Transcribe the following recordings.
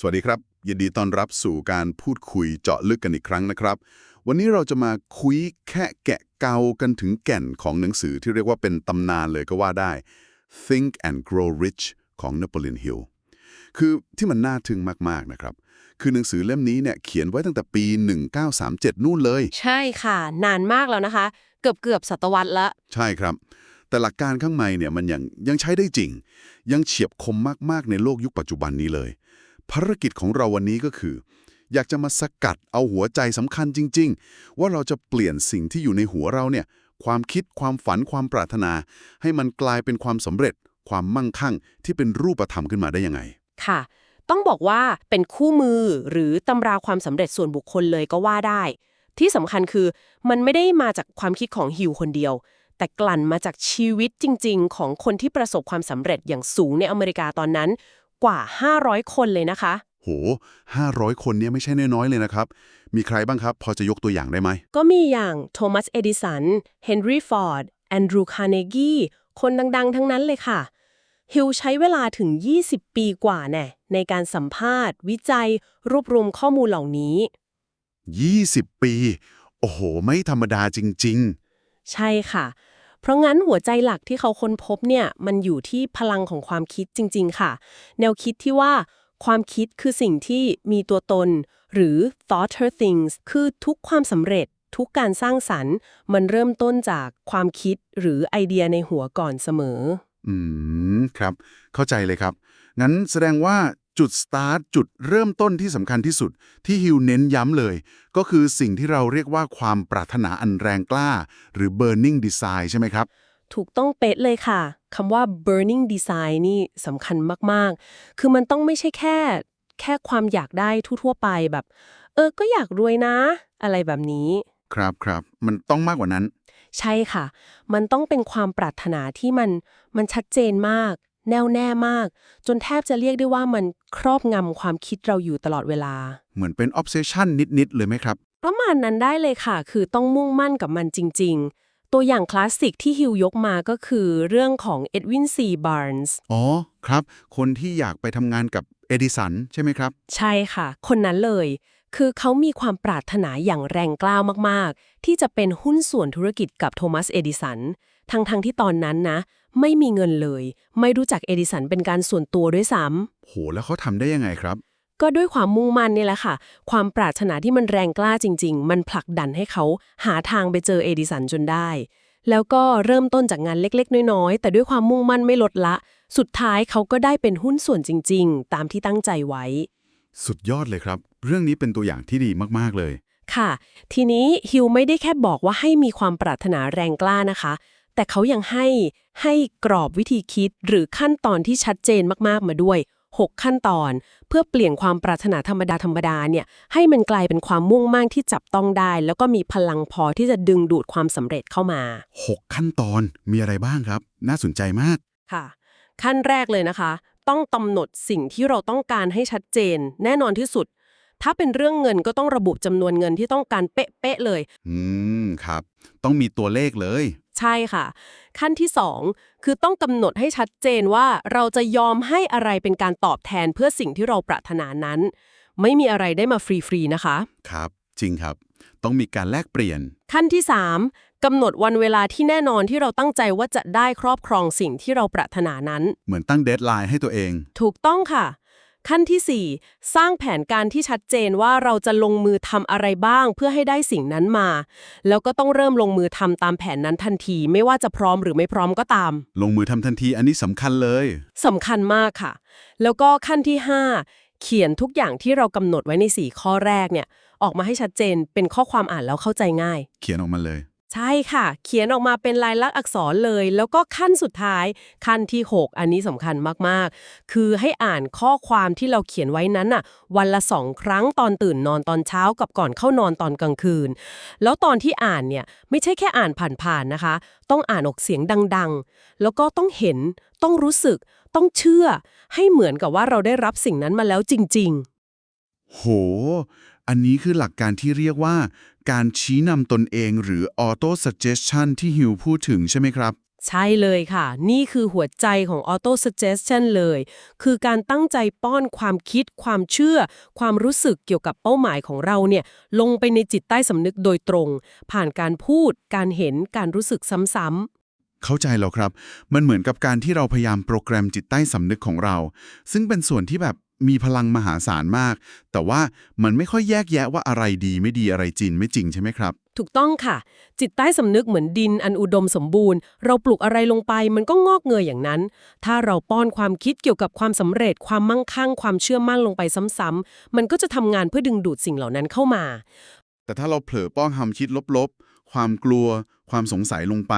สวัสดีครับ ยินดีต้อนรับสู่การพูดคุยเจาะลึกกันอีกครั้งนะครับ วันนี้เราจะมาคุยแค่แกะเกากันถึงแก่นของหนังสือที่เรียกว่าเป็นตำนานเลยก็ว่าได้ Think and Grow Rich ของ Napoleon Hill คือที่มันน่าทึ่งมาก ๆ นะครับ คือหนังสือเล่มนี้เนี่ยเขียนไว้ตั้งแต่ปี 1937 นู่นเลย ใช่ค่ะ นานมากแล้วนะคะ เกือบเกือบศตวรรษละ ใช่ครับ แต่หลักการข้างในเนี่ยมันยังยังใช้ได้จริง ยังเฉียบคมมาก ๆ ในโลกยุคปัจจุบันนี้เลย ภารกิจของเราวันนี้ก็คือ อยากจะมาสกัดเอาหัวใจสำคัญจริง ๆ ว่าเราจะเปลี่ยนสิ่งที่อยู่ในหัวเราเนี่ยความคิดความฝันความปรารถนา ให้มันกลายเป็นความสำเร็จ ความมั่งคั่งที่เป็นรูปธรรมขึ้นมาได้ยังไง ค่ะ ต้องบอกว่าเป็นคู่มือหรือตำราความสำเร็จส่วนบุคคลเลยก็ว่าได้ ที่สำคัญคือมันไม่ได้มาจากความคิดของฮิวคนเดียว แต่กลั่นมาจากชีวิตจริง ๆ ของคนที่ประสบความสำเร็จอย่างสูงในอเมริกาตอนนั้น กว่า 500 คนเลยนะคะ โห 500 คนเนี่ยไม่ใช่น้อยๆเลยนะครับ มีใครบ้างครับ พอจะยกตัวอย่างได้ไหม ก็มีอย่างโทมัส เอดิสัน เฮนรี่ ฟอร์ด แอนดรู คาร์เนกี คนดังๆ ทั้งนั้นเลยค่ะ ฮิลใช้เวลาถึง 20 ปีกว่าแน่ในการสัมภาษณ์ วิจัย รวบรวมข้อมูลเหล่านี้ 20 ปี โอ้โห ไม่ธรรมดาจริงใช่ค่ะ เพราะงั้นหัวใจหลักที่เขาค้นพบเนี่ยมันอยู่ที่พลังของความคิดจริง ๆ ค่ะ แนวคิดที่ว่าความคิดคือสิ่งที่มีตัวตน หรือ thoughter things คือทุกความสำเร็จทุกการสร้างสรรค์ มันเริ่มต้นจากความคิดหรือไอเดียในหัวก่อนเสมอ อืม ครับ เข้าใจเลยครับ งั้นแสดงว่า จุดสตาร์ทจุดเริ่มต้นที่สำคัญที่สุด ที่ฮิวเน้นย้ำเลย ก็คือสิ่งที่เราเรียกว่าความปรารถนาอันแรงกล้า หรือ burning desire ใช่ไหมครับ ถูกต้องเป๊ะเลยค่ะคำว่า burning design นี่สำคัญมาก ๆ คือมันต้องไม่ใช่แค่ แค่ความอยากได้ทั่ว ๆ ไปแบบ เออ ก็อยากรวยนะ อะไรแบบนี้ ครับครับ มันต้องมากกว่านั้น ใช่ค่ะ มันต้องเป็นความปรารถนาที่มัน มันชัดเจนมาก แน่วแน่มาก จนแทบจะเรียกได้ว่ามันครอบงำความคิดเราอยู่ตลอดเวลา เหมือนเป็น obsession นิด ๆ เลยไหมครับ ประมาณนั้นได้เลยค่ะ คือต้องมุ่งมั่นกับมันจริง ๆ ตัวอย่างคลาสสิกที่ฮิวยกมาก็คือเรื่องของเอ็ดวินซีบาร์นส์อ๋อ ครับ คนที่อยากไปทำงานกับเอดิสันใช่ไหมครับ ใช่ค่ะ คนนั้นเลย คือเขามีความปรารถนาอย่างแรงกล้ามาก ๆ ที่จะเป็นหุ้นส่วนธุรกิจกับโทมัสเอดิสัน ทั้งๆที่ตอนนั้นนะ ไม่มีเงินเลย ไม่รู้จักเอดิสันเป็นการส่วนตัวด้วยซ้ำโห แล้วเขาทำได้ยังไงครับ ก็ด้วยความมุ่งมั่นนี่แหละค่ะ ความปรารถนาที่มันแรงกล้าจริง ๆ มันผลักดันให้เขาหาทางไปเจอเอดิสันจนได้ แล้วก็เริ่มต้นจากงานเล็กๆ น้อยๆ แต่ด้วยความมุ่งมั่นไม่ลดละ สุดท้ายเขาก็ได้เป็นหุ้นส่วนจริง ๆ ตามที่ตั้งใจไว้ สุดยอดเลยครับ เรื่องนี้เป็นตัวอย่างที่ดีมากๆเลยค่ะ ทีนี้ฮิวไม่ได้แค่บอกว่าให้มีความปรารถนาแรงกล้านะคะ แต่เขายังให้ให้กรอบวิธีคิดหรือขั้นตอนที่ชัดเจนมากๆมาด้วย 6 ขั้นตอน เพื่อเปลี่ยนความปรารถนาธรรมดาธรรมดาเนี่ยให้มันกลายเป็นความมุ่งมั่นที่จับต้องได้ แล้วก็มีพลังพอที่จะดึงดูดความสำเร็จเข้ามา 6 ขั้นตอนมีอะไรบ้างครับ น่าสนใจมากค่ะ ขั้นแรกเลยนะคะ ต้องกำหนดสิ่งที่เราต้องการให้ชัดเจน แน่นอนที่สุด ถ้าเป็นเรื่องเงินก็ต้องระบุจำนวนเงินที่ต้องการเป๊ะๆเลย อืม ครับ ต้องมีตัวเลขเลย ใช่ค่ะ ขั้นที่ 2 คือต้องกำหนดให้ชัดเจนว่าเราจะยอมให้อะไรเป็นการตอบแทนเพื่อสิ่งที่เราปรารถนานั้น ไม่มีอะไรได้มาฟรี ๆ นะคะ ครับ จริงครับ ต้องมีการแลกเปลี่ยน ขั้นที่ 3กำหนดวันเวลาที่แน่นอนที่เราตั้งใจว่าจะได้ครอบครองสิ่งที่เราปรารถนานั้น เหมือนตั้งเดทไลน์ให้ตัวเอง ถูกต้องค่ะ ขั้นที่ 4 สร้างแผนการที่ชัดเจนว่าเราจะลงมือทำอะไรบ้างเพื่อให้ได้สิ่งนั้นมา แล้วก็ต้องเริ่มลงมือทำตามแผนนั้นทันที ไม่ว่าจะพร้อมหรือไม่พร้อมก็ตาม ลงมือทำทันทีอันนี้สำคัญเลยสำคัญมากค่ะ แล้วก็ขั้นที่ 5 เขียนทุกอย่างที่เรากำหนดไว้ใน 4 ข้อแรกเนี่ยออกมาให้ชัดเจนเป็นข้อความอ่านแล้วเข้าใจง่าย เขียนออกมาเลย ใช่ค่ะ เขียนออกมาเป็นลายลักษณ์อักษรเลย แล้วก็ขั้นสุดท้าย ขั้นที่ 6 อันนี้สำคัญมากๆ คือให้อ่านข้อความที่เราเขียนไว้นั้นน่ะ วันละสองครั้งตอนตื่นนอนตอนเช้ากับก่อนเข้านอนตอนกลางคืน แล้วตอนที่อ่านเนี่ยไม่ใช่แค่อ่านผ่านๆนะคะ ต้องอ่านออกเสียงดังๆ แล้วก็ต้องเห็น ต้องรู้สึก ต้องเชื่อ ให้เหมือนกับว่าเราได้รับสิ่งนั้นมาแล้วจริง ๆ โห อันนี้คือหลักการที่เรียกว่า การชี้นำตนเองหรือ auto suggestion ที่ฮิวพูดถึงใช่ไหมครับ ใช่เลยค่ะ นี่คือหัวใจของ Auto Suggestion เลย คือการตั้งใจป้อนความคิด ความเชื่อ ความรู้สึกเกี่ยวกับเป้าหมายของเราเนี่ย ลงไปในจิตใต้สำนึกโดยตรง ผ่านการพูด การเห็น การรู้สึกซ้ำเข้าใจแล้วครับ มันเหมือนกับการที่เราพยายามโปรแกรมจิตใต้สำนึกของเรา ซึ่งเป็นส่วนที่แบบ มีพลังมหาศาลมาก แต่ว่ามันไม่ค่อยแยกแยะว่าอะไรดีไม่ดีอะไรจริงไม่จริงใช่ไหมครับๆถูกต้องค่ะ จิตใต้สำนึกเหมือนดินอันอุดมสมบูรณ์ เราปลูกอะไรลงไปมันก็งอกเงยอย่างนั้น ถ้าเราป้อนความคิดเกี่ยวกับความสำเร็จ ความมั่งคั่ง ความเชื่อมั่นลงไปซ้ำๆมันก็จะทำงานเพื่อดึงดูดสิ่งเหล่านั้นเข้ามา แต่ถ้าเราเผลอป้อนคำคิดลบๆ ความกลัว ความสงสัยลงไป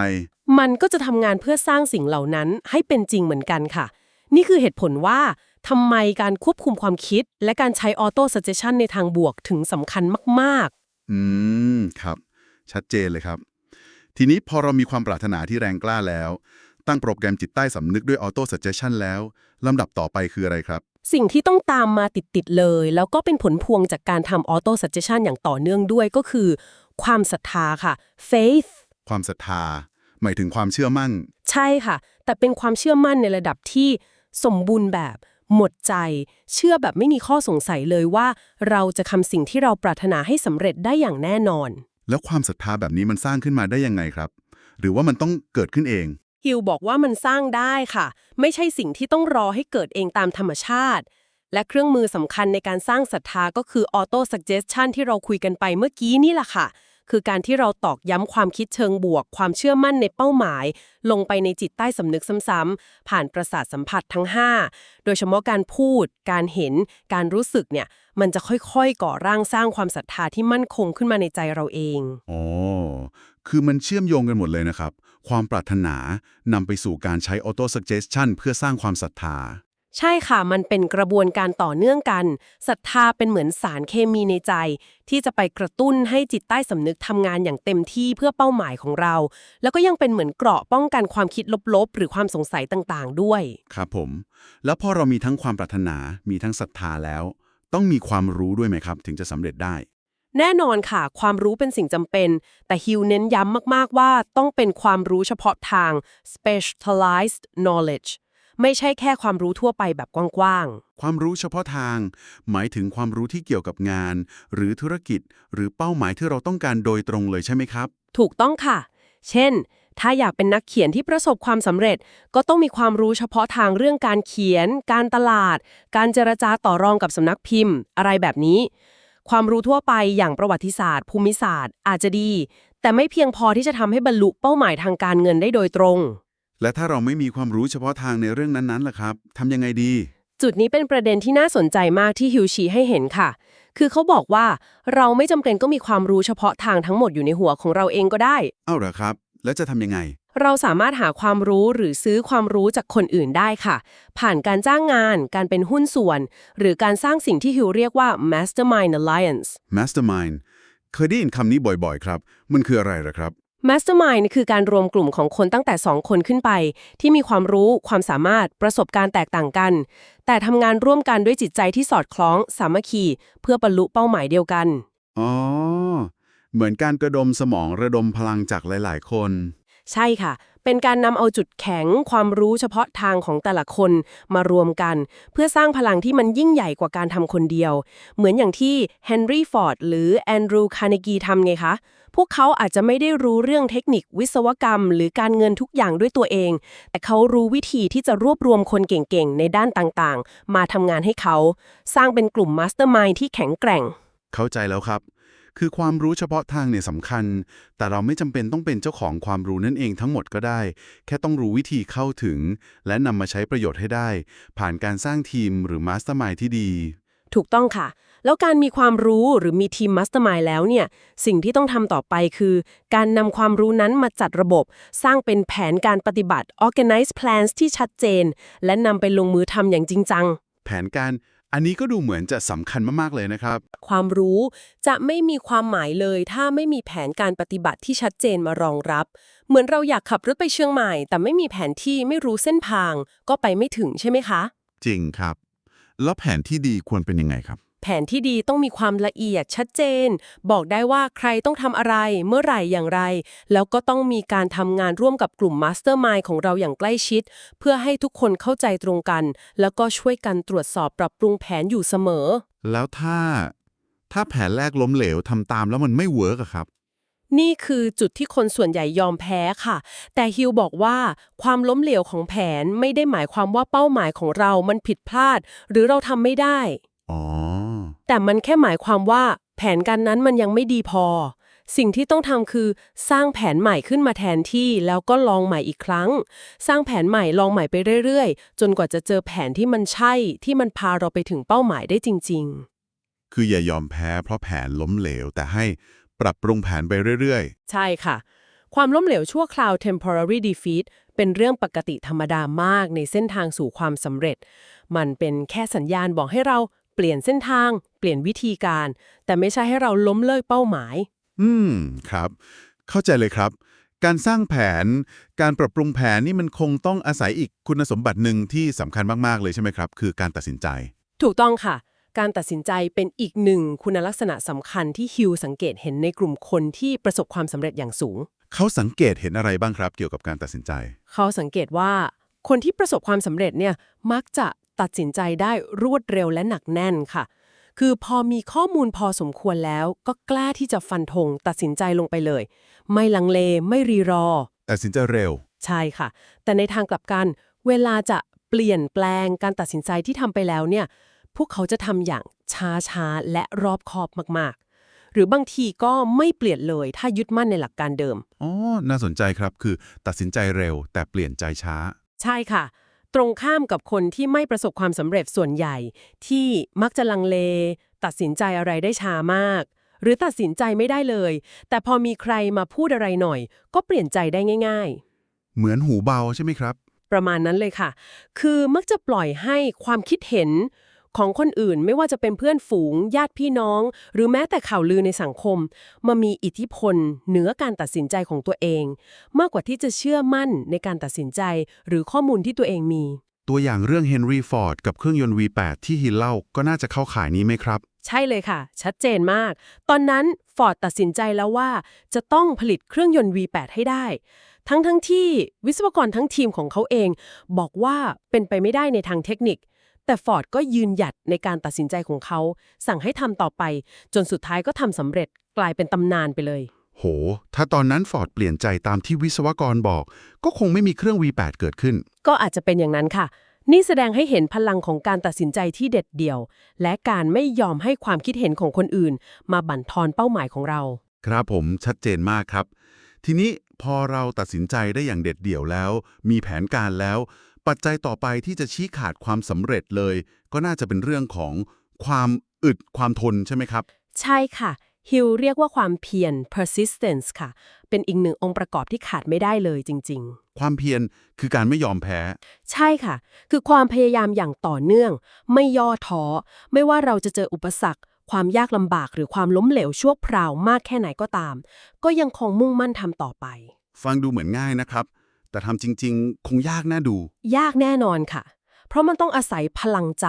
มันก็จะทำงานเพื่อสร้างสิ่งเหล่านั้นให้เป็นจริงเหมือนกันค่ะ นี่คือเหตุผลว่า ทำไมการควบคุมความคิด และการใช้ออโต้ u g เจชันในทางบวกถึงสำคัญมากอืม ครับ ชัดเจนเลยครับ ทีนี้พอเรามีความปรารถนาที่แรงกล้าแล้ว ตั้งโปรแกรมจิตใต้สำนึกด้วย Auto Suggestion แล้วลำดับต่อไปคืออะไรครับๆสิ่งที่ต้องตามมาติด ๆ เลย แล้วก็เป็นผลพวงจากการทำออโต้ u g เจชันอย่างต่อเนื่องด้วยก็คือ ความศรัทธาค่ะ faith ความศรัทธา หมายถึงความเชื่อมั่น ใช่ค่ะ แต่เป็นความเชื่อมั่นในระดับที่สมบูรณ์แบบ หมดใจ เชื่อแบบไม่มีข้อสงสัยเลยว่า เราจะทำสิ่งที่เราปรารถนาให้สำเร็จได้อย่างแน่นอน แล้วความศรัทธาแบบนี้มันสร้างขึ้นมาได้ยังไงครับ หรือว่ามันต้องเกิดขึ้นเอง ฮิวบอกว่ามันสร้างได้ค่ะ ไม่ใช่สิ่งที่ต้องรอให้เกิดเองตามธรรมชาติ และเครื่องมือสำคัญในการสร้างศรัทธาก็คือ Auto Suggestion ที่เราคุยกันไปเมื่อกี้นี่แหละค่ะ คือการที่เราตอกย้ำความคิดเชิงบวก ความเชื่อมั่นในเป้าหมาย ลงไปในจิตใต้สำนึกซ้ำๆผ่านประสาทสัมผัสทั้ง 5 โดยเฉพาะการพูด การเห็น การรู้สึกเนี่ย มันจะค่อยๆ ก่อร่างสร้างความศรัทธาที่มั่นคงขึ้นมาในใจเราเองอ๋อคือมันเชื่อมโยงกันหมดเลยนะครับ ความปรารถนานำไปสู่การใช้ Auto Suggestion เพื่อสร้างความศรัทธา ใช่ค่ะ มันเป็นกระบวนการต่อเนื่องกัน ศรัทธาเป็นเหมือนสารเคมีในใจ ที่จะไปกระตุ้นให้จิตใต้สำนึกทำงานอย่างเต็มที่เพื่อเป้าหมายของเรา แล้วก็ยังเป็นเหมือนเกราะป้องกันความคิดลบๆ หรือความสงสัยต่างๆ ด้วย ครับผม แล้วพอเรามีทั้งความปรารถนา มีทั้งศรัทธาแล้ว ต้องมีความรู้ด้วยไหมครับ ถึงจะสำเร็จได้ แน่นอนค่ะ ความรู้เป็นสิ่งจำเป็น แต่ฮิวเน้นย้ำมากๆว่าต้องเป็นความรู้เฉพาะทาง specialized knowledge ไม่ใช่แค่ความรู้ทั่วไปแบบกว้างๆ ความรู้เฉพาะทาง หมายถึงความรู้ที่เกี่ยวกับงาน หรือธุรกิจ หรือเป้าหมายที่เราต้องการโดยตรงเลยใช่ไหมครับ ถูกต้องค่ะ เช่น ถ้าอยากเป็นนักเขียนที่ประสบความสำเร็จ ก็ต้องมีความรู้เฉพาะทางเรื่องการเขียน การตลาด การเจรจาต่อรองกับสำนักพิมพ์ อะไรแบบนี้ ความรู้ทั่วไปอย่างประวัติศาสตร์ ภูมิศาสตร์ อาจจะดี แต่ไม่เพียงพอที่จะทำให้บรรลุเป้าหมายทางการเงินได้โดยตรง และถ้าเราไม่มีความรู้เฉพาะทางในเรื่องนั้นๆล่ะครับทำยังไงดี จุดนี้เป็นประเด็นที่น่าสนใจมากที่ฮิวชีให้เห็นค่ะ คือเขาบอกว่าเราไม่จำเป็นก็มีความรู้เฉพาะทางทั้งหมดอยู่ในหัวของเราเองก็ได้ เอ้าเหรอครับ แล้วจะทำยังไง เราสามารถหาความรู้หรือซื้อความรู้จากคนอื่นได้ค่ะ ผ่านการจ้างงาน การเป็นหุ้นส่วน หรือการสร้างสิ่งที่ฮิวเรียกว่า mastermind alliance Mastermind เคยได้ยินคำนี้บ่อยๆ ครับ มันคืออะไรเหรอครับ mastermind คือการรวมกลุ่มของคนตั้งแต่ 2 คนขึ้นไป ที่มีความรู้ความสามารถประสบการณ์แตกต่างกัน แต่ทำงานร่วมกันด้วยจิตใจที่สอดคล้อง สามัคคี เพื่อบรรลุเป้าหมายเดียวกัน อ๋อ เหมือนการกระดมสมองระดมพลังจากหลาย ๆ คน ใช่ค่ะ เป็นการนำเอาจุดแข็งความรู้เฉพาะทางของแต่ละคนมารวมกัน เพื่อสร้างพลังที่มันยิ่งใหญ่กว่าการทำคนเดียว เหมือนอย่างที่เฮนรี่ฟอร์ดหรือแอนดรูว์คาร์เนกีทำไงคะ พวกเขาอาจจะไม่ได้รู้เรื่องเทคนิควิศวกรรม หรือการเงินทุกอย่างด้วยตัวเอง แต่เขารู้วิธีที่จะรวบรวมคนเก่งๆ ในด้านต่างๆ มาทำงานให้เขา สร้างเป็นกลุ่มมาสเตอร์มายที่แข็งแกร่ง เข้าใจแล้วครับ คือความรู้เฉพาะทางเนี่ยสำคัญ แต่เราไม่จำเป็นต้องเป็นเจ้าของความรู้นั่นเองทั้งหมดก็ได้ แค่ต้องรู้วิธีเข้าถึง และนำมาใช้ประโยชน์ให้ได้ ผ่านการสร้างทีมหรือมาสเตอร์มายที่ดี ถูกต้องค่ะ แล้วการมีความรู้หรือมีทีมมัสเตอร์มายแล้วเนี่ย สิ่งที่ต้องทำต่อไปคือ การนำความรู้นั้นมาจัดระบบ สร้างเป็นแผนการปฏิบัติ organize plans ที่ชัดเจน และนำไปลงมือทำอย่างจริงจัง แผนการ อันนี้ก็ดูเหมือนจะสำคัญมาก ๆ เลยนะครับ ความรู้จะไม่มีความหมายเลยถ้าไม่มีแผนการปฏิบัติที่ชัดเจนมารองรับ เหมือนเราอยากขับรถไปเชียงใหม่ แต่ไม่มีแผนที่ไม่รู้เส้นทาง ก็ไปไม่ถึงใช่ไหมคะ จริงครับ แล้วแผนที่ดีควรเป็นยังไงครับ แผนที่ดีต้องมีความละเอียดชัดเจน บอกได้ว่าใครต้องทำอะไรเมื่อไหร่อย่างไร แล้วก็ต้องมีการทำงานร่วมกับกลุ่มมาสเตอร์มายของเราอย่างใกล้ชิด เพื่อให้ทุกคนเข้าใจตรงกัน แล้วก็ช่วยกันตรวจสอบปรับปรุงแผนอยู่เสมอ แล้วถ้า ถ้าแผนแรกล้มเหลวทำตามแล้วมันไม่เวิร์กอะครับ นี่คือจุดที่คนส่วนใหญ่ยอมแพ้ค่ะ แต่ฮิวบอกว่าความล้มเหลวของแผนไม่ได้หมายความว่าเป้าหมายของเรามันผิดพลาด หรือเราทำไม่ได้ อ๋อ แต่มันแค่หมายความว่า แผนการนั้นมันยังไม่ดีพอ สิ่งที่ต้องทำคือสร้างแผนใหม่ขึ้นมาแทนที่แล้วก็ลองใหม่อีกครั้ง สร้างแผนใหม่ลองใหม่ไปเรื่อยๆ จนกว่าจะเจอแผนที่มันใช่ที่มันพาเราไปถึงเป้าหมายได้จริง ๆ คืออย่ายอมแพ้เพราะแผนล้มเหลวแต่ให้ปรับปรุงแผนไปเรื่อยใช่ค่ะ ความล้มเหลวชั่วคราว temporary defeat เป็นเรื่องปกติธรรมดามากในเส้นทางสู่ความสำเร็จ มันเป็นแค่สัญญาณบอกให้เราเปลี่ยนเส้นทาง เปลี่ยนวิธีการ แต่ไม่ใช่ให้เราล้มเลิกเป้าหมายๆอืม ครับ เข้าใจเลยครับ การสร้างแผน การปรับปรุงแผนนี่มันคงต้องอาศัยอีกคุณสมบัติหนึ่งที่สำคัญมากๆเลยใช่ไหมครับ คือการตัดสินใจ ถูกต้องค่ะ การตัดสินใจเป็นอีกหนึ่งคุณลักษณะสำคัญที่ฮิวสังเกตเห็นในกลุ่มคนที่ประสบความสำเร็จอย่างสูง เขาสังเกตเห็นอะไรบ้างครับ เกี่ยวกับการตัดสินใจ เขาสังเกตว่าคนที่ประสบความสำเร็จเนี่ยมักจะ ตัดสินใจได้รวดเร็วและหนักแน่นค่ะ คือพอมีข้อมูลพอสมควรแล้ว ก็กล้าที่จะฟันธงตัดสินใจลงไปเลย ไม่ลังเลไม่รีรอ ตัดสินใจเร็ว ใช่ค่ะ แต่ในทางกลับกัน เวลาจะเปลี่ยนแปลงการตัดสินใจที่ทำไปแล้วเนี่ย พวกเขาจะทำอย่างช้าๆและรอบคอบมากๆ หรือบางทีก็ไม่เปลี่ยนเลยถ้ายึดมั่นในหลักการเดิม อ๋อ น่าสนใจครับ คือตัดสินใจเร็วแต่เปลี่ยนใจช้า ใช่ค่ะ ตรงข้ามกับคนที่ไม่ประสบความสำเร็จส่วนใหญ่ ที่มักจะลังเล ตัดสินใจอะไรได้ช้ามาก หรือตัดสินใจไม่ได้เลย แต่พอมีใครมาพูดอะไรหน่อย ก็เปลี่ยนใจได้ง่ายเหมือนหูเบาใช่ไหมครับๆประมาณนั้นเลยค่ะ คือมักจะปล่อยให้ความคิดเห็น ของคนอื่น ไม่ว่าจะเป็นเพื่อนฝูง ญาติพี่น้อง หรือแม้แต่ข่าวลือในสังคม มามีอิทธิพล เหนือการตัดสินใจของตัวเอง มากกว่าที่จะเชื่อมั่นในการตัดสินใจ หรือข้อมูลที่ตัวเองมี ตัวอย่างเรื่องเฮนรี่ฟอร์ดกับเครื่องยนต์ V8 ที่ฮิลเล่าก็น่าจะเข้าข่ายนี้ไหมครับ ใช่เลยค่ะ ชัดเจนมาก ตอนนั้นฟอร์ดตัดสินใจแล้วว่า จะต้องผลิตเครื่องยนต์ V8 ให้ได้ ทั้งทั้งที่วิศวกรทั้งทีมของเขาเอง บอกว่าเป็นไปไม่ได้ในทางเทคนิค แต่ฟอร์ดก็ยืนหยัดในการตัดสินใจของเขา สั่งให้ทำต่อไป จนสุดท้ายก็ทำสำเร็จกลายเป็นตำนานไปเลย โห ถ้าตอนนั้นฟอร์ดเปลี่ยนใจตามที่วิศวกรบอก ก็คงไม่มีเครื่อง V8 เกิดขึ้น ก็อาจจะเป็นอย่างนั้นค่ะ นี่แสดงให้เห็นพลังของการตัดสินใจที่เด็ดเดี่ยว และการไม่ยอมให้ความคิดเห็นของคนอื่น มาบั่นทอนเป้าหมายของเรา ครับผมชัดเจนมากครับ ทีนี้พอเราตัดสินใจได้อย่างเด็ดเดี่ยวแล้ว มีแผนการแล้ว ปัจจัยต่อไปที่จะชี้ขาดความสำเร็จเลย ก็น่าจะเป็นเรื่องของความอึดความทนใช่ไหมครับ ใช่ค่ะ ฮิวเรียกว่าความเพียร persistence ค่ะ เป็นอีกหนึ่งองค์ประกอบที่ขาดไม่ได้เลยจริงความเพียรคือการไม่ยอมแพ้ๆใช่ค่ะ คือความพยายามอย่างต่อเนื่อง ไม่ย่อท้อ ไม่ว่าเราจะเจออุปสรรค ความยากลำบากหรือความล้มเหลวชั่วคราวมากแค่ไหนก็ตาม ก็ยังคงมุ่งมั่นทำต่อไป ฟังดูเหมือนง่ายนะครับ แต่ทำจริง ๆ คงยากน่าดู ยากแน่นอนค่ะ เพราะมันต้องอาศัยพลังใจ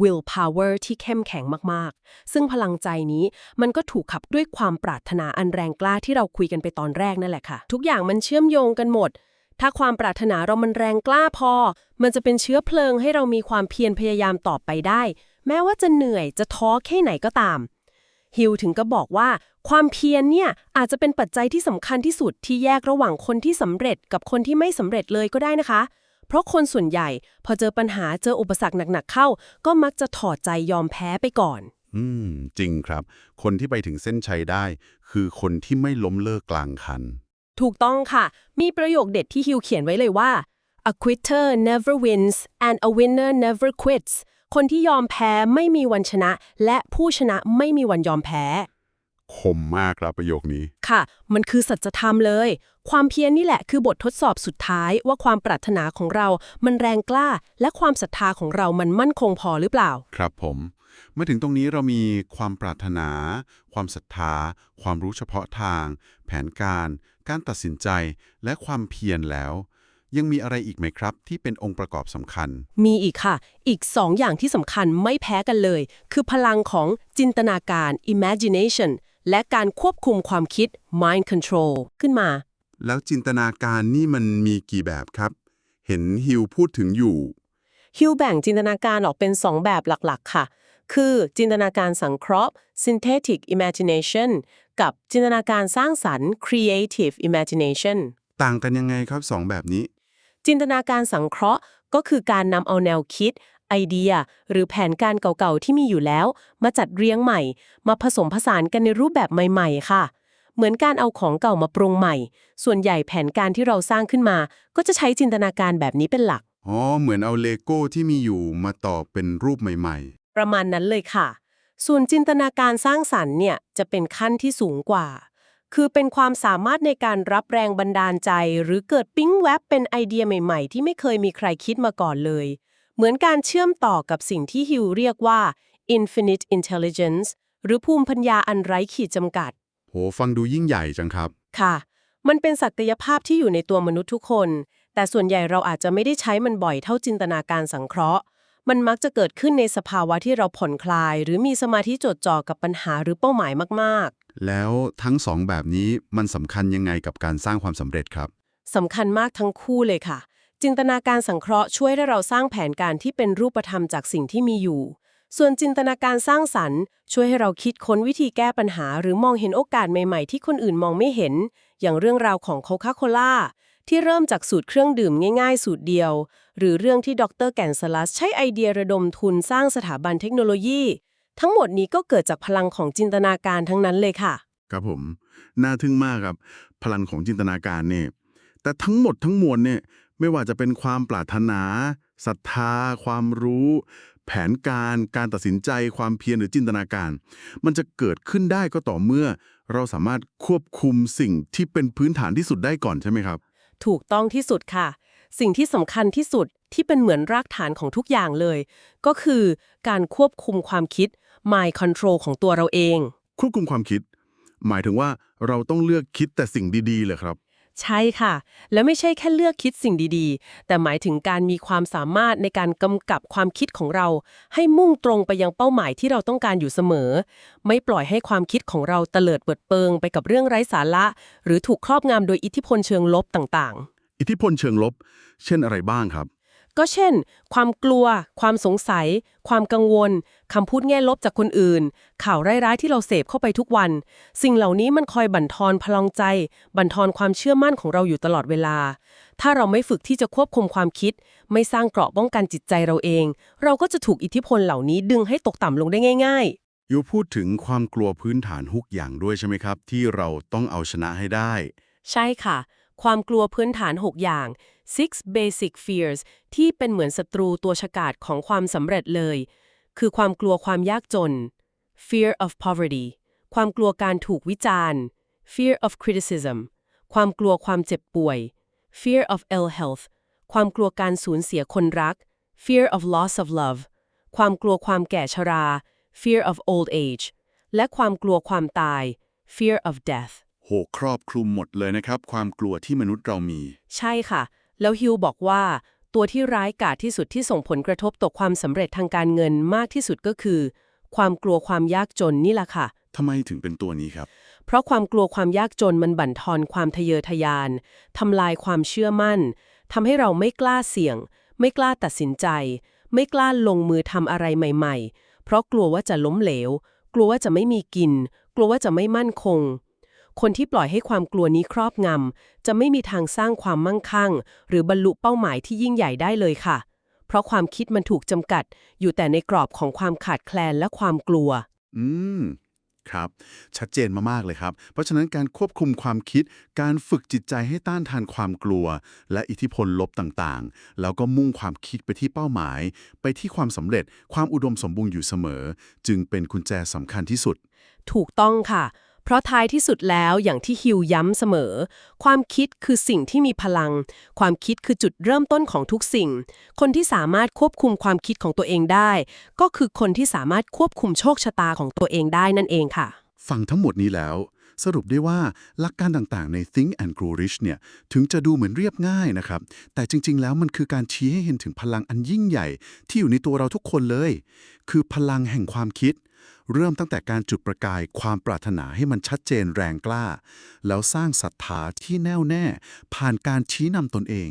will power ที่เข้มแข็งมากๆ ซึ่งพลังใจนี้มันก็ถูกขับด้วยความปรารถนาอันแรงกล้าที่เราคุยกันไปตอนแรกนั่นแหละค่ะ ทุกอย่างมันเชื่อมโยงกันหมด ถ้าความปรารถนาเรามันแรงกล้าพอ มันจะเป็นเชื้อเพลิงให้เรามีความเพียรพยายามต่อไปได้ แม้ว่าจะเหนื่อยจะท้อแค่ไหนก็ตาม ฮิวถึงก็บอกว่า ความเพียรเนี่ยอาจจะเป็นปัจจัยที่สำคัญที่สุดที่แยกระหว่างคนที่สำเร็จกับคนที่ไม่สำเร็จเลยก็ได้นะคะ เพราะคนส่วนใหญ่ พอเจอปัญหาเจออุปสรรคหนักๆเข้า ก็มักจะถอดใจยอมแพ้ไปก่อน อืม จริงครับ คนที่ไปถึงเส้นชัยได้ คือคนที่ไม่ล้มเลิกกลางคัน ถูกต้องค่ะ มีประโยคเด็ดที่ฮิวเขียนไว้เลยว่า a quitter never wins and a winner never quits คนที่ยอมแพ้ไม่มีวันชนะ และผู้ชนะไม่มีวันยอมแพ้ คมมากครับประโยคนี้ ค่ะ มันคือสัจธรรมเลย ความเพียรนี่แหละคือบททดสอบสุดท้ายว่าความปรารถนาของเรา มันแรงกล้า และความศรัทธาของเรามันมั่นคงพอหรือเปล่า ครับผม มาถึงตรงนี้เรามีความปรารถนา ความศรัทธา ความรู้เฉพาะทาง แผนการ การตัดสินใจ และความเพียรแล้ว ยังมีอะไรอีกไหมครับ ที่เป็นองค์ประกอบสำคัญ มีอีกค่ะ อีกสองอย่างที่สำคัญไม่แพ้กันเลย คือพลังของจินตนาการ imagination และการควบคุมความคิด mind control ขึ้นมา แล้วจินตนาการนี่มันมีกี่แบบครับ เห็นฮิวพูดถึงอยู่ ฮิวแบ่งจินตนาการออกเป็น 2 แบบหลักๆ ค่ะ คือจินตนาการสังเคราะห์ synthetic imagination กับจินตนาการสร้างสรรค์ creative imagination ต่างกันยังไงครับสองแบบนี้ จินตนาการสังเคราะห์ก็คือการนำเอาแนวคิด ไอเดีย หรือแผนการเก่าๆที่มีอยู่แล้ว มาจัดเรียงใหม่ มาผสมผสานกันในรูปแบบใหม่ ๆ ค่ะ เหมือนการเอาของเก่ามาปรุงใหม่ ส่วนใหญ่แผนการที่เราสร้างขึ้นมา ก็จะใช้จินตนาการแบบนี้เป็นหลัก อ๋อ เหมือนเอาเลโก้ที่มีอยู่มาต่อเป็นรูปใหม่ประมาณนั้นเลยค่ะ ส่วนจินตนาการสร้างสรรค์เนี่ยจะเป็นขั้นที่สูงกว่า คือเป็นความสามารถในการรับแรงบันดาลใจ หรือเกิดปิ๊งแวบเป็นไอเดียใหม่ๆ ที่ไม่เคยมีใครคิดมาก่อนเลย เหมือนการเชื่อมต่อกับสิ่งที่ฮิวเรียกว่า infinite intelligence หรือภูมิปัญญาอันไร้ขีดจำกัดๆโห ฟังดูยิ่งใหญ่จังครับ ค่ะ มันเป็นศักยภาพที่อยู่ในตัวมนุษย์ทุกคน แต่ส่วนใหญ่เราอาจจะไม่ได้ใช้มันบ่อยเท่าจินตนาการสังเคราะห์ มันมักจะเกิดขึ้นในสภาวะที่เราผ่อนคลาย หรือมีสมาธิจดจ่อกับปัญหาหรือเป้าหมายมาก แล้วทั้งสองแบบนี้มันสำคัญยังไงกับการสร้างความสำเร็จครับสำคัญมากทั้งคู่เลยค่ะ จินตนาการสังเคราะห์ช่วยให้เราสร้างแผนการที่เป็นรูปธรรมจากสิ่งที่มีอยู่ ส่วนจินตนาการสร้างสรรค์ ช่วยให้เราคิดค้นวิธีแก้ปัญหา หรือมองเห็นโอกาสใหม่ๆ ที่คนอื่นมองไม่เห็น อย่างเรื่องราวของโคคาโคล่าที่เริ่มจากสูตรเครื่องดื่มง่าย ๆ สูตรเดียว หรือเรื่องที่ดรแกนสลัสใช้ไอเดียระดมทุนสร้างสถาบันเทคโนโลยี ทั้งหมดนี้ก็เกิดจากพลังของจินตนาการทั้งนั้นเลยค่ะ ครับผม น่าทึ่งมากครับ พลังของจินตนาการเนี่ย แต่ทั้งหมดทั้งมวลเนี่ย ไม่ว่าจะเป็นความปรารถนา ศรัทธา ความรู้ แผนการ การตัดสินใจ ความเพียรหรือจินตนาการ มันจะเกิดขึ้นได้ก็ต่อเมื่อ เราสามารถควบคุมสิ่งที่เป็นพื้นฐานที่สุดได้ก่อนใช่ไหมครับ ถูกต้องที่สุดค่ะ สิ่งที่สำคัญที่สุดที่เป็นเหมือนรากฐานของทุกอย่างเลย ก็คือการควบคุมความคิด mind control ของตัวเราเอง ควบคุมความคิด หมายถึงว่าเราต้องเลือกคิดแต่สิ่งดีๆเลยครับ ใช่ค่ะ และไม่ใช่แค่เลือกคิดสิ่งดีๆ แต่หมายถึงการมีความสามารถในการกำกับความคิดของเรา ให้มุ่งตรงไปยังเป้าหมายที่เราต้องการอยู่เสมอ ไม่ปล่อยให้ความคิดของเราเตลิดเปิดเปิงไปกับเรื่องไร้สาระ หรือถูกครอบงำโดยอิทธิพลเชิงลบต่างๆ อิทธิพลเชิงลบ เช่นอะไรบ้างครับ ก็เช่น ความกลัว ความสงสัย ความกังวลคำพูดแง่ลบจากคนอื่น ข่าวร้ายๆที่เราเสพเข้าไปทุกวัน สิ่งเหล่านี้มันคอยบั่นทอนพลังใจ บั่นทอนความเชื่อมั่นของเราอยู่ตลอดเวลา ถ้าเราไม่ฝึกที่จะควบคุมความคิด ไม่สร้างเกราะป้องกันจิตใจเราเอง เราก็จะถูกอิทธิพลเหล่านี้ดึงให้ตกต่ำลงได้ง่าย ๆยูพูดถึงความกลัวพื้นฐานทุกอย่างด้วยใช่ไหมครับ ที่เราต้องเอาชนะให้ได้ ใช่ค่ะ ความกลัวพื้นฐาน 6 อย่าง six basic fears ที่เป็นเหมือนศัตรูตัวฉกาจของความสำเร็จเลย คือความกลัวความยากจน fear of poverty ความกลัวการถูกวิจารณ์ fear of criticism ความกลัวความเจ็บป่วย fear of ill health ความกลัวการสูญเสียคนรัก fear of loss of love ความกลัวความแก่ชรา fear of old age และความกลัวความตาย fear of death โหครอบคลุมหมดเลยนะครับ ความกลัวที่มนุษย์เรามี ใช่ค่ะ แล้วฮิวบอกว่า ตัวที่ร้ายกาจที่สุดที่ส่งผลกระทบต่อความสำเร็จทางการเงินมากที่สุดก็คือ ความกลัวความยากจนนี่แหละค่ะ ทำไมถึงเป็นตัวนี้ครับ เพราะความกลัวความยากจนมันบั่นทอนความทะเยอทะยานทำลายความเชื่อมั่นทำให้เราไม่กล้าเสี่ยง ไม่กล้าตัดสินใจ ไม่กล้าลงมือทำอะไรใหม่ ๆ เพราะกลัวว่าจะล้มเหลว กลัวว่าจะไม่มีกิน กลัวว่าจะไม่มั่นคง คนที่ปล่อยให้ความกลัวนี้ครอบงำ จะไม่มีทางสร้างความมั่งคั่ง หรือบรรลุเป้าหมายที่ยิ่งใหญ่ได้เลยค่ะ เพราะความคิดมันถูกจำกัด อยู่แต่ในกรอบของความขาดแคลนและความกลัว อืมครับ ชัดเจนมากๆเลยครับ เพราะฉะนั้นการควบคุมความคิด การฝึกจิตใจให้ต้านทานความกลัว และอิทธิพลลบต่างๆ แล้วก็มุ่งความคิดไปที่เป้าหมาย ไปที่ความสำเร็จ ความอุดมสมบูรณ์อยู่เสมอ จึงเป็นกุญแจสำคัญที่สุด ถูกต้องค่ะ เพราะท้ายที่สุดแล้วอย่างที่ฮิวย้ำเสมอ ความคิดคือสิ่งที่มีพลัง ความคิดคือจุดเริ่มต้นของทุกสิ่ง คนที่สามารถควบคุมความคิดของตัวเองได้ ก็คือคนที่สามารถควบคุมโชคชะตาของตัวเองได้นั่นเองค่ะ ฟังทั้งหมดนี้แล้ว สรุปได้ว่าหลักการต่างๆใน Think and Grow Rich เนี่ยถึงจะดูเหมือนเรียบง่ายนะครับ แต่จริง ๆ แล้วมันคือการชี้ให้เห็นถึงพลังอันยิ่งใหญ่ ที่อยู่ในตัวเราทุกคนเลย คือพลังแห่งความคิด เริ่มตั้งแต่การจุดประกายความปรารถนาให้มันชัดเจนแรงกล้า แล้วสร้างศรัทธาที่แน่วแน่ ผ่านการชี้นำตนเอง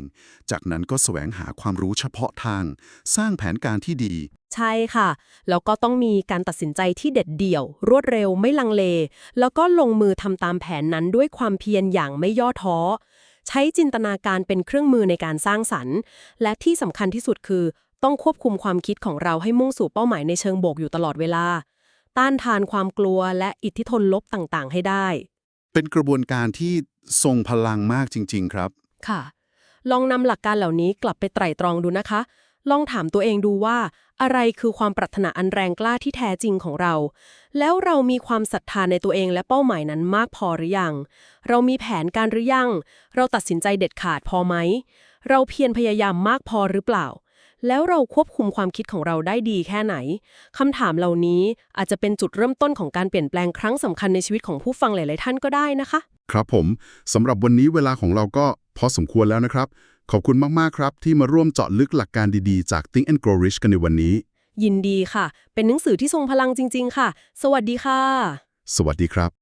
จากนั้นก็แสวงหาความรู้เฉพาะทาง สร้างแผนการที่ดี ใช่ค่ะ แล้วก็ต้องมีการตัดสินใจที่เด็ดเดี่ยว รวดเร็วไม่ลังเล แล้วก็ลงมือทำตามแผนนั้นด้วยความเพียรอย่างไม่ย่อท้อใช้จินตนาการเป็นเครื่องมือในการสร้างสรรค์ และที่สำคัญที่สุดคือ ต้องควบคุมความคิดของเราให้มุ่งสู่เป้าหมายในเชิงบวกอยู่ตลอดเวลา ต้านทานความกลัวและอิทธิพลลบต่างๆ ให้ได้ เป็นกระบวนการที่ทรงพลังมากจริง ๆ ครับ ค่ะ ลองนำหลักการเหล่านี้กลับไปไตร่ตรองดูนะคะ ลองถามตัวเองดูว่า อะไรคือความปรารถนาอันแรงกล้าที่แท้จริงของเรา แล้วเรามีความศรัทธาในตัวเองและเป้าหมายนั้นมากพอหรือยัง เรามีแผนการหรือยัง เราตัดสินใจเด็ดขาดพอไหม เราเพียรพยายามมากพอหรือเปล่า แล้วเราควบคุมความคิดของเราได้ดีแค่ไหนคำถามเหล่านี้อาจจะเป็นจุดเริ่มต้นของการเปลี่ยนแปลงครั้งสำคัญในชีวิตของผู้ฟังหลาย ๆ ท่านก็ได้นะคะ ครับผมสำหรับวันนี้เวลาของเราก็พอสมควรแล้วนะครับ ขอบคุณมาก ๆ ครับที่มาร่วมเจาะลึกหลักการดี ๆ จาก Think and Grow Rich กันในวันนี้ ยินดีค่ะ เป็นหนังสือที่ทรงพลังจริง ๆ ค่ะ สวัสดีค่ะ สวัสดีครับ